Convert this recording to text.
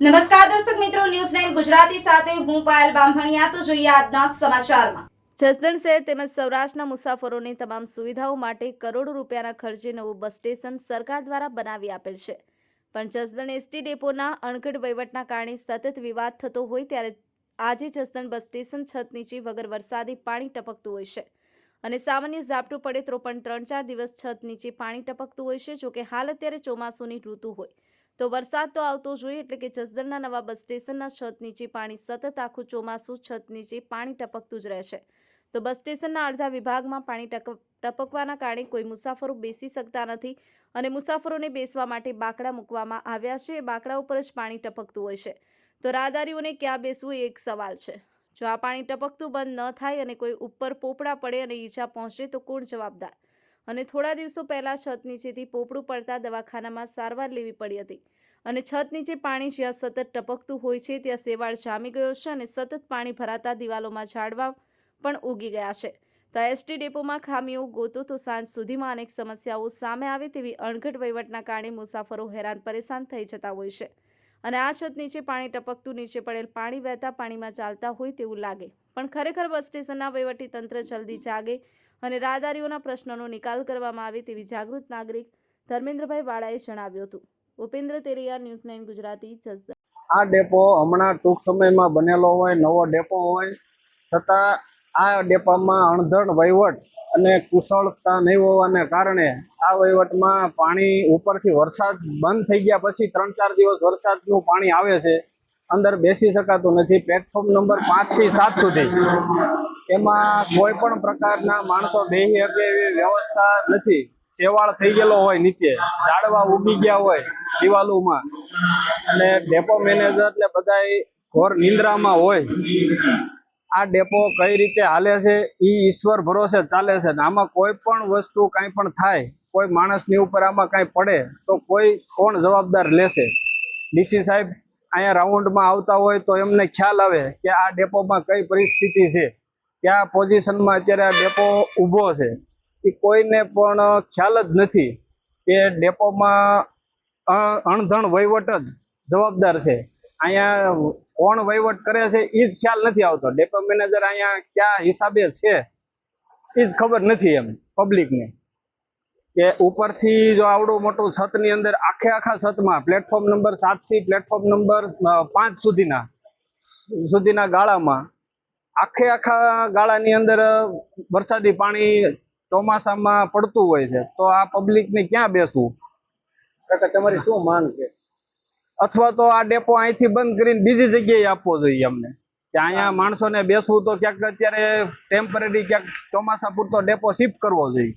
નમસ્કાર દર્શક મિત્રો ન્યૂઝ નાઇન ગુજરાતી સાથે હું પાયલ બામભણિયા. તો જોઈએ આજના સમાચારમાં. જસદણ શહેર તેમજ સૌરાષ્ટ્રના મુસાફરોની તમામ સુવિધાઓ માટે કરોડો રૂપિયાના ખર્ચે નવું બસ સ્ટેશન સરકાર દ્વારા બનાવી આપેલ છે. પણ જસદણ એસટી ડેપોના અણઘડ વહીવટના કારણે સતત વિવાદ થતો હોય ત્યારે આજે જસદણ બસ સ્ટેશન છત નીચે વગર વરસાદી પાણી ટપકતું હોય છે. અને સામાન્ય ઝાપટું પડે તો પણ ત્રણ ચાર દિવસ છત નીચે પાણી ટપકતું હોય છે, જોકે હાલ અત્યારે ચોમાસુની ઋતુ હોય. તો વરસાદ તો આવતો જોઈએ, એટલે કે જસદણના નવા બસ સ્ટેશનના છત નીચે પાણી સતત આખું ચોમાસું છત નીચે પાણી ટપકતું જ રહેશે. તો બસ સ્ટેશનના અડધા વિભાગમાં પાણી ટપકવાના કારણે કોઈ મુસાફરો બેસી શકતા નથી અને મુસાફરોને બેસવા માટે બાકડા મૂકવામાં આવ્યા છે. એ બાકડા ઉપર જ પાણી ટપકતું હોય છે. તો રાહદારીઓને ક્યાં બેસવું એ એક સવાલ છે. જો આ પાણી ટપકતું બંધ ન થાય અને કોઈ ઉપર પોપડા પડે અને ઈજા પહોંચે તો કોણ જવાબદાર? અને થોડા દિવસો પહેલા છત નીચેથી પોપડું પડતા દવાખાનામાં સારવાર લેવી પડી હતી. અને છત નીચે પાણી જ્યાં સતત ટપકતું હોય છે, ત્યાં સેવાળ જામી ગયો છે અને સતત પાણી ભરાતા દિવાલોમાં ઝાડવા પણ ઉગી ગયા છે. તો એસટી ડેપોમાં ખામીઓ ગોતો તો સાંજ સુધીમાં અનેક સમસ્યાઓ સામે આવે તેવી અણઘડ વહીવટના કારણે મુસાફરો હેરાન પરેશાન થઈ જતા હોય છે. અને આ છત નીચે પાણી ટપકતું, નીચે પડેલ પાણી વહેતા પાણીમાં ચાલતા હોય તેવું લાગે. પણ ખરેખર બસ સ્ટેશનના વહીવટી તંત્ર જલ્દી જાગે અને રાહદારીઓના પ્રશ્નોનો નિકાલ કરવામાં આવે તેવી જાગૃત નાગરિક ધર્મેન્દ્રભાઈ વાળાએ જણાવ્યું હતું. Upendra Teriya news nine Gujarati, Jasdan. આ ડેપો હમણાં ટૂંક સમયમાં બનેલો હોય, નવો ડેપો હોય. છતાં આ ડેપામાં અણધણ વહીવટ અને કુશળતા નહીં હોવાને કારણે આ વહીવટમાં પાણી ઉપરથી વરસાદ બંધ થઈ ગયા પછી ત્રણ ચાર દિવસ વરસાદનું પાણી આવે છે. અંદર બેસી શકાતું નથી. પ્લેટફોર્મ નંબર પાંચથી સાત સુધી. એમાં કોઈ પણ પ્રકારના માણસો બેસી શકે એવી વ્યવસ્થા નથી. શેવાળ થઈ ગયેલો હોય નીચે, ઝાડવા ઉગી ગયા હોય દિવાલોમાં. અને ડેપો મેનેજર એટલે બધા ઘોર નિંદ્રામાં હોય. આ ડેપો કઈ રીતે હાલે છે એ ઈશ્વર ભરોસે ચાલે છે. ને આમાં કોઈ પણ વસ્તુ કાંઈ પણ થાય, કોઈ માણસની ઉપર આમાં કાંઈ પડે, તો કોઈ કોણ જવાબદાર લેશે? ડીસી સાહેબ અહીંયા રાઉન્ડમાં આવતા હોય તો એમને ખ્યાલ આવે કે આ ડેપોમાં કઈ પરિસ્થિતિ છે. કયા પોઝિશનમાં અત્યારે આ ડેપો ઊભો છે. એ કોઈને પણ ખ્યાલ જ નથી કે ડેપોમાં અણધણ વહીવટ જ જવાબદાર છે. અહીંયા કોણ વહીવટ કરે છે એ જ ખ્યાલ નથી આવતો. ડેપો મેનેજર અહીંયા કયા હિસાબે છે એ જ ખબર નથી એમ પબ્લિકને. કે ઉપરથી જો આવડું મોટું છતની અંદર આખે આખા છતમાં પ્લેટફોર્મ નંબર સાતથી પ્લેટફોર્મ નંબર પાંચ સુધીના સુધીના ગાળામાં આખે આખા ગાળાની અંદર વરસાદી પાણી ચોમાસામાં પડતું હોય છે તો આ પબ્લિકને ક્યાં બેસવું? કાકા તમારી શું માંગ છે? અથવા તો આ ડેપો અહીંથી બંધ કરીને બીજી જગ્યાએ આપવો જોઈએ અમને. કે અહીંયા માણસોને બેસવું તો ક્યાંક અત્યારે ટેમ્પરરી ક્યાંક ચોમાસા પૂરતો ડેપો શિફ્ટ કરવો જોઈએ.